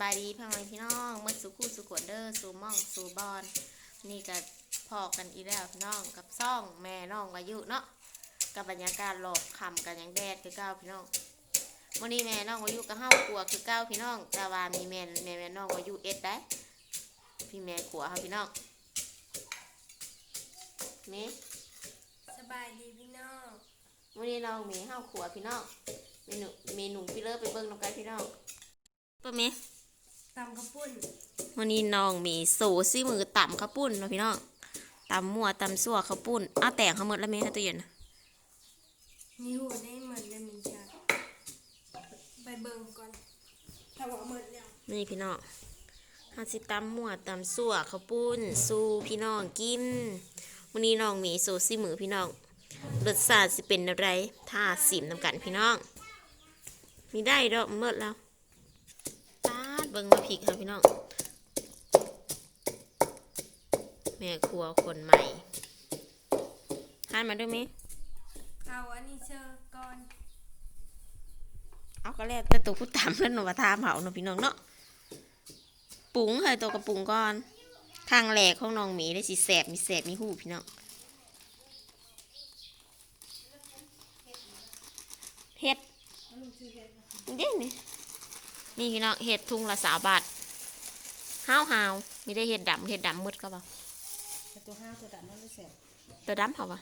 บายดีพ่อแม่พี่น้องมื่อสุคู่สุขวนเดอร์สู่ม่องสู่บอนนี่ก็พอกันอีแล้วพี่น้องกับซ่องแม่น้องวายุเนาะกับบรรยากาศหลอกคำกันอย่างแดดคือเก้าพี่น้องวันนี้แม่น้องวายุก็เฮากลัวคือเก้าพี่น้อง แต่ว่ามีแม่แม่แม่น้องวายุเอ็ดได้พี่แม่ขัวเขาพี่น้องเมสบายดีพี่น้องวันนี้น้องเมเฮาขัวพี่น้องเมนูเมนูพี่เลิฟไปเบิ่งน้องกันพี่น้องเปิ้ลเม ตำข้าวปุ้นวันนี้น้องมีโซซี่มือต่ำข้าวปุ้นเนาะพี่น้องตำมั่วตำซั่วข้าวปุ้นอ้าวแต่งเขาหมดแล้วไหมคะตัวเย็นน่ะมีหูได้เหมือนเลยเหมือนกันไปเบิ่งก่อนถ้าว่าหมดแล้วนี่พี่น้องเฮาสิตำมั่วตำซั่วข้าวปุ้น สู้พี่น้องกินวันนี้น้องมีโซซี่มือพี่น้องรสชาติสิเป็นอะไรถ้าสิมนำกันพี่น้องมีได้ดอกหมดแล้วปาดเบิ่งมาผิกค่ะพี่น้อง แม่ครัวคนใหม่ทานมาด้วยไหมเอาอันนี้เชอก่อน เอาก็แล้วแต่ตัวผู้ตามแล้วหนูว่าทามเขาเนาะพี่น้องเนาะปรุงให้ตัวกระปรุงก่อนทางแหลกของน้องหมีได้สิแสบมีแสบมีหูพี่น้องเห็ดเด้นี่ นี่พี่น้องเห็ดทุงละสามบาทห้าวหาวๆมีได้เห็ดดำเห็ดดำมืดก็บ่าแต่ตัวห้าวตัวดำมันไม่แสบตัวดำเขาปะ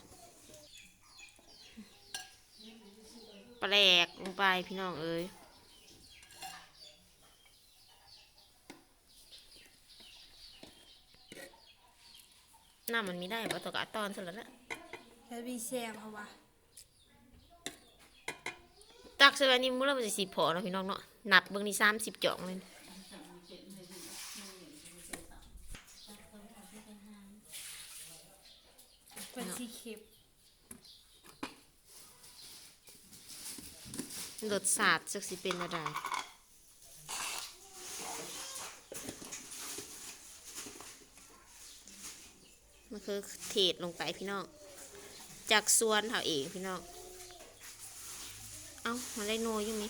แปลกลงไปพี่น้องเอ้ยน้ำมันมีได้ปะตัวกะตอนสุดแล้วนะแล้วมีแซมเอาวะตักเสร็จแล้วนี่มื้อละมันจะสิพอเนาะพี่น้องเนาะ นับเบิ่งนี่สามสิบจ่องเลยเป็นสีเข็บรสชาติสักสิเป็นอะไรมันคือเทศลงไปพี่น้อง จากสวนเขาเองพี่น้อง เอ้ามาได้โนอยังมี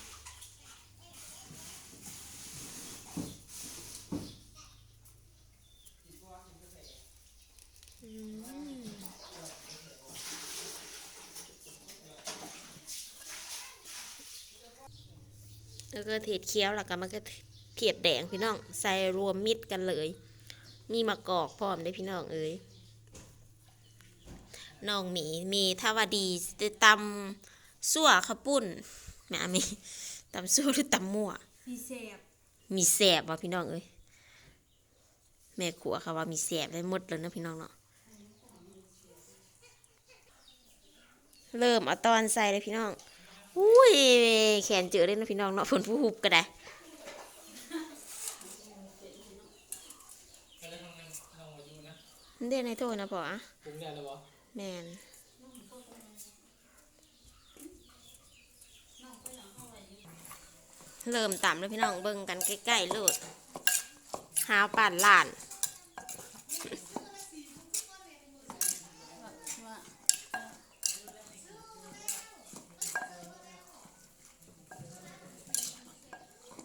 แล้วก็เทศเคี้ยวแล้วก็มันก็เทียดแดงพี่น้อง ใส่รวมมิดกันเลย มีมะกอกพร้อมได้อพี่น้องเอ้ยน้องหมีมีทาวาดีจะตำซั่วข้าวปุ้นแม่มีตำซั่วหรือตำมั่ว มีแซมมีแสบว่ะพี่น้องเอ้ยแม่ขัวเขาว่ามีแสบได้หมดเลยนะพี่น้องเนาะเริ่มเอาตอนใส่เลยพี่น้อง อุ้ยแขนเจอเลยนะพี่น้องเนาะฝนผู้หุบก็ได้มันเด่นในโทษนะพ่ออะปรุงได้แล้วบ่แมนเริ่มต่ำแล้วพี่น้องเบิ่งกันใกล้ๆเลยหาป่านล้าน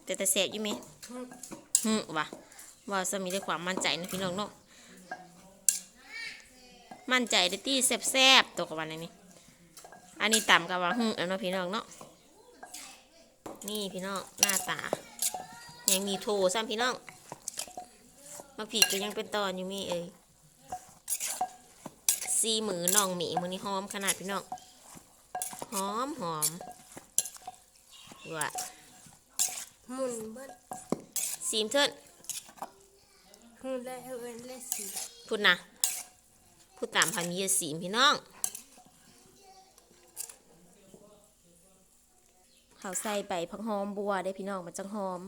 แต่แต่เสบอยู่ไหมฮึว่ะว่าสมีได้ความมั่นใจนะพี่น้องเนาะมั่นใจได้ที่แซ่บๆตัวกับวันนี้ อันนี้ต่ำกับว่าฮึเอาเนาะพี่น้องเนาะนี่พี่น้องหน้าตา ยังมีโทซ้ำพี่น้องมาผีกก็ยังเป็นตอนอยู่มีเอ้ยซีมือน่องหมีมือนี้หอมขนาดพี่น้องหอมหอมว่ะ หมุนเบิ้ลซีมเถิดหูได้เอาเอินเลสีพูดนะพูดตามพามีสีมพี่น้องเขาใส่ใบผักหอมบัวได้พี่น้องมันจังหอม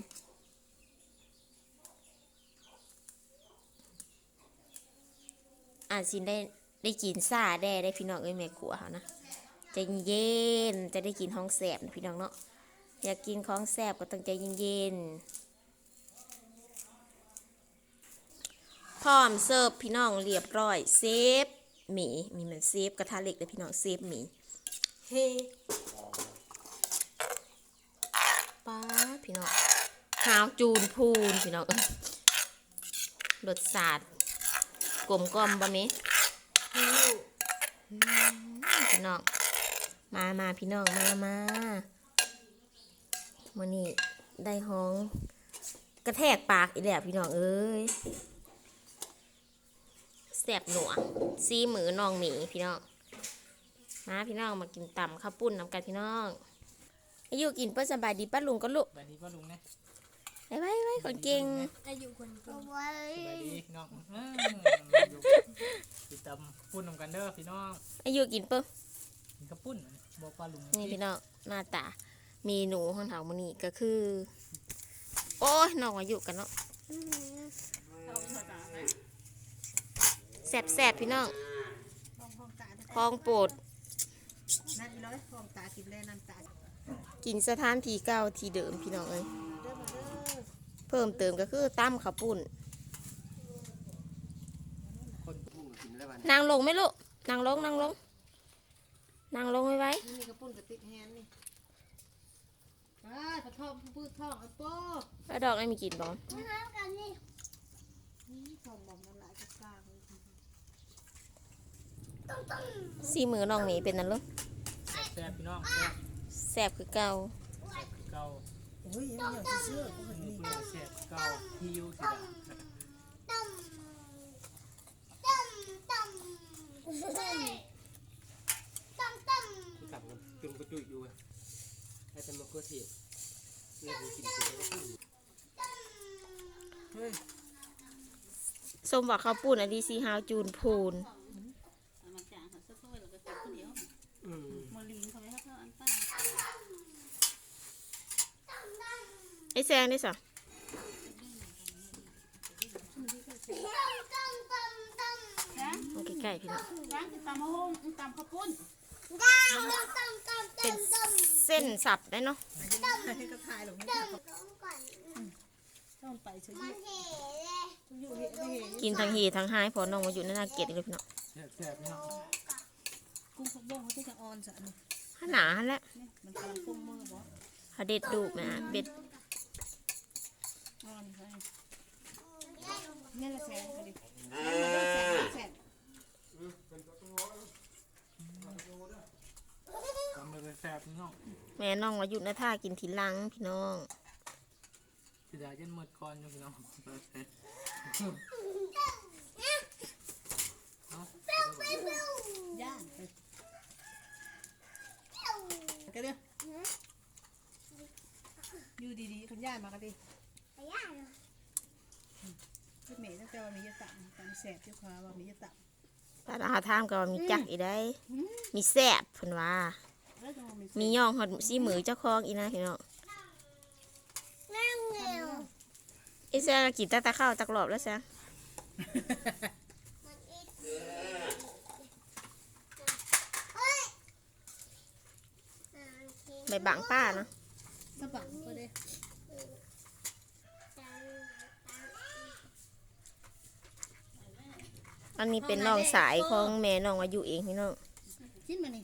อาจสิได้ได้กินซ่าแด่ได้พี่น้องเอ้ยแม่ขัวเขานะใจเย็นๆจะได้กินของแสบนะพี่น้องเนาะ อยากกินของแสบก็ต้องใจเย็นๆ พร้อมเสิร์ฟพี่น้องเรียบร้อยเซฟหมีมีเหมือนเซฟกระทะเหล็กเลยพี่น้องเซฟหมีเฮ้ป้าพี่น้องหาาวจูนพูนพี่น้องรสชาติกลมกล่อมบะมี่พี่น้อง มามาพี่น้อง มามา มื่อนี้ได้ห้อง กระแทกปากอีกแล้วพี่น้องเอ้ยแสบหนวงซีมือน้องหมีพี่น้องมาพี่น้องมากินต่ำข้าวปุ้นน้ำกันพี่น้องอายุกินเพื่อสบายดีป้าลุงก็ลุกสวัสดีพ่อลุงนะไว้ไว้ไว้คนเก่งอายุคนเก่งสวัสดีพี่น้องอืมอยู่ติดตามปุ้นนำกันเด้อพี่น้องอายุกินเปิ้กินกระปุ้นบอกพ่อลุงนี่พี่น้องหน้าตา มีหนูข้างเถามันนี่ก็คือ โอ้ยน้องอายุกันเนาะแสบแสบพี่น้องคลองโปรดกินแล้วน้ำตากินสถานที่เก่าที่เดิมพี่น้องเอ้ยเพิ่มเติมก็คือตั้มข้าวปุ้นนางลงไหมลูกนางลงนางลงนางลงไว้ไว้นี่กระปุ้นกระติกแฮนนี่ ไปปะทองปื้ดทองเอาโป้แล้วดอกไม่มีกินบ่นี่ทองบอกน้ำลายกระกางเลยสีมือน้องหมีเป็นนั่นลูกแซ่บพี่น้องแซ่บแสบคือเก่าเก่าโอ้ยยังอยากเชื่อกูเห็นมือนี่คุณแซ่บเก่าฮิวสิดาที่กลับกันจุ่มกระจุยอยู่ ให้เป็นมะเขือเทศนี่คือกินเสร็จแล้วก็พูดเฮ้ยส้มว่าข้าวปุ้นอันดีซีฮาวจูนพูนมาจางเขาสักถ้วยแล้วก็เก็บคนเดียวอืมมาลีนเขาไม่ให้เขาอันป้าไอ้แซงได้สะโอเคใกล้ๆพี่น้องล้างคือตำมะฮงตำข้าวปุ้นเป็นเส้นสับได้เนาะให้ก็ทายหรอกไม่ทำต้องไปเฉยๆอยู่เห็นไม่เห็นกินทั้งฮีทั้งหายพอน้องมาอยู่ในนาเกลียดเลยพี่น้องแซ่บแซ่บพี่น้องกุ้งพวกบ้องเขาจะออนสะนี่หาหนาแล้วมันกำลังกุ้งมือบ่หาเด็ดดูกนะเบ็ดออนใช่นี่ละแสนก็ดิแสน ทำเลยแซ่บพี่ น้องแม่น้องมาอยู่ในท่ากินทีหลังพี่น้องสิดาเย็นหมดก่อนอยู่พี่น้องเอาย่างไปกันเด้ออยู่ดีๆคุณย่ามากันดิพี่เมย์ตั้งแต่ว่ามียะตังตามแสบเจ้าขาว่ามียะตังตาหาทามก็ว่ามีจักอีได้ มีแซบเพิ่นว่าแล้วจะ มีมีย่องหอดซีมือเจ้าของอีนะพี่น้องไอ้แซงกินตาตาข้าวจักรอบแล้วแซงใบบังป้าเนาะสะบังก็ได้อันนี้เป็นน้องสายของแม่น้องอายุเองพี่น้องกินมานี่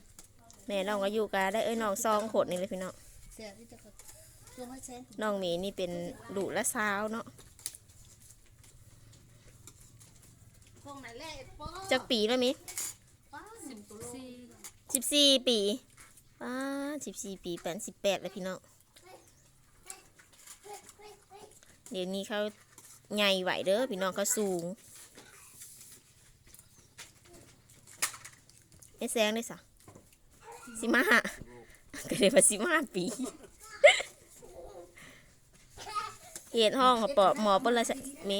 แม่น้องอายุก็ได้เอ้ยน้องซองขดนี่เลยพี่น้องแสบที่จะก็ตัวให้แสนน้องหมีนี่เป็นดุและสาวเนาะคงไหนแรกป้อจักปีแล้วมิสิบตัวโลสิบสี่ปีป้าสิบสี่ปีแปดสิบแปดแล้วพี่น้องเดี๋ยวนี้เขาใหญ่ไหวเด้อพี่น้องเขาสูงไอ้แซงได้สะ สิมาห้าก็เลยว่าสิมาห้าปีเหตุห้องเขาปอบหมอเปิ้ลละมี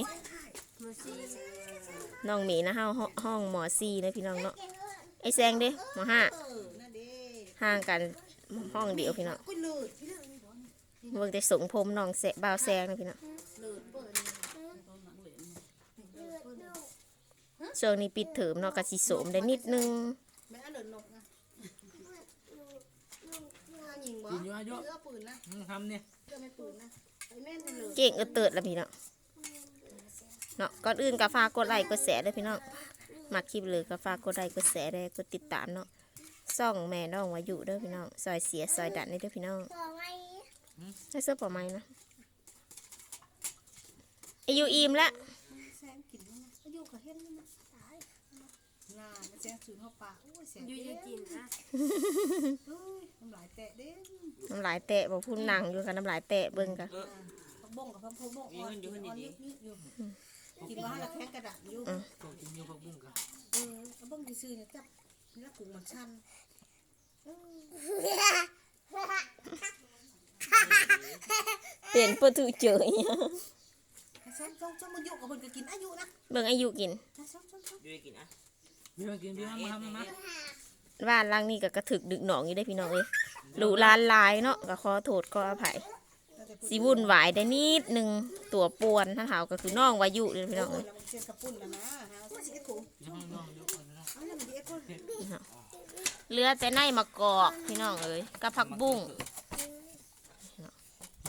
น้องหมีนะห้องห้องหมอซีนะพี่น้องเนาะไอแซงเด้หมอห้าเออนั่นเด้ห่างกันห้องเดียวพี่น้องเลิศพี่เลิศนี่บ่นี่เบิ่งแต่สงผมน้องแสบ่าวแซงนะพี่น้องช่วงนี้ปิดเทอมเนาะก็สิโสมได้นิดนึง แม่อันเลิศนกนะยิงบ่ กินอยู่อายุ เลือปืนนะอืมทำเนี่ยเลือไม่ปืนนะไอ้แม่นเลยเก่งเออเติดแล้วพี่น้องเนาะก่อนอื่นก็ฝากกดไลค์กดแชร์ด้วยพี่น้องมักคลิปเลยก็ฝากกดไลค์กดแชร์ได้กดติดตามเนาะซ่องแม่น้องวายุเด้อพี่น้องซอยเสียซอยดันนี่เด้อพี่น้องให้เสื้อปอไม้นะอายุอิ่มแล้วแซงกินแล้วนะอายุก็เห็นแล้วนะตาย น่ามาแซงสูนเข้าปากโอ้ยแซงอยู่เด้จะกินนะเฮ้ยน้ำลายแตะเด้น้ำลายแตะบอกพูดหนังอยู่กันน้ำลายแตะเบิ่งกันพักบ้งกับพักโพบ้งอ่อนอ่อนนิดนิดอยู่กินว่าละแข้งกระดาษอยู่ก็กินเยอะพักบุ้งครับเออเอาบ้งซื่อๆเนี่ยจับแล้วกุ้งมันชันเปลี่ยนเพื่อถูกเจอเนี่ยซ้อมซ้อมซ้อมมาอยู่กับมันก็กินอายุนะเบิ่งอายุกินซ้อมซ้อมซ้อมดูกินอะ พี่มากินพี่มามามามาบ้านหล่างนี่ก็กระถึกดึกหนองอยู่ได้อพี่น้องเอ้ยลูลานหลายเนาะก็ขอโทษขออภัยสิวุ่นวายได้นิดหนึงตัวป่วนท่านเฮาก็คือน้องวายุเลยพี่น้องเอ้ยยแล้วมันเชียนกระปุ่นแล้วนะฮะว่าสิเอ็กโคน้องน้องยกคนนะเอาแล้วมันดีเอ็กโคเหลือแต่ในมะกอกพี่น้องเอ้ยกับผักบุ้ง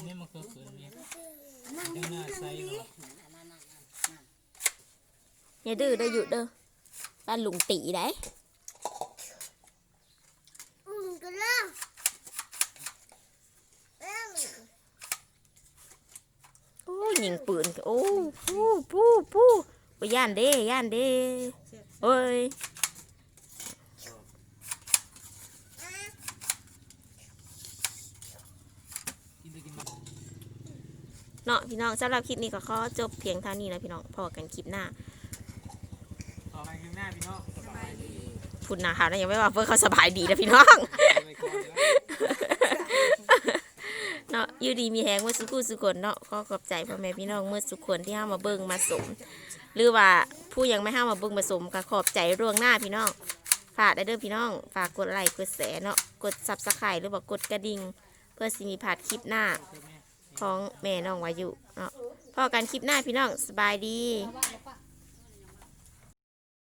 นี่มันคือคืนนี้นั่งยัดีงหน้านั่ใส่งดีเนาะ อย่าดื้อได้อหยุดเด้อ บ้านลุงตีได้อืมก็เลิกโอ้ยยิงปืนโอ้ปู้ปู้ปู้โอ้ยย่านเด้ย่านเด้โอ้ยเนาะพี่น้องสำหรับคลิปนี้ก็ขอจบเพียงเท่านี้นะพี่น้องพอกันคลิปหน้า หน้าพี่น้องสบายดีพูดนะคะนะยังไม่ว่าเพื่อเขาสบายดีนะพี่น้องไปก่อนนะเนาะอยู่ดีมีแหงเมื่อสุกุสุคนเนาะขอขอบใจพ่อแม่พี่น้องเมื่อสุคนที่ห้ามาเบิ่งมาสม หรือว่าผู้ยังไม่ห้ามาเบิ่งมาสมก็ขอบใจร่วงหน้าพี่น้องฝากได้เด้อพี่น้องฝากกดไลค์กดแชร์เนาะกดซับสไครต์หรือว่ากดกระดิ่ง เพื่อสิมีผาดคลิปหน้าของแม่น้องวายุเนาะพอกันคลิปหน้าพี่น้องสบายดีว่า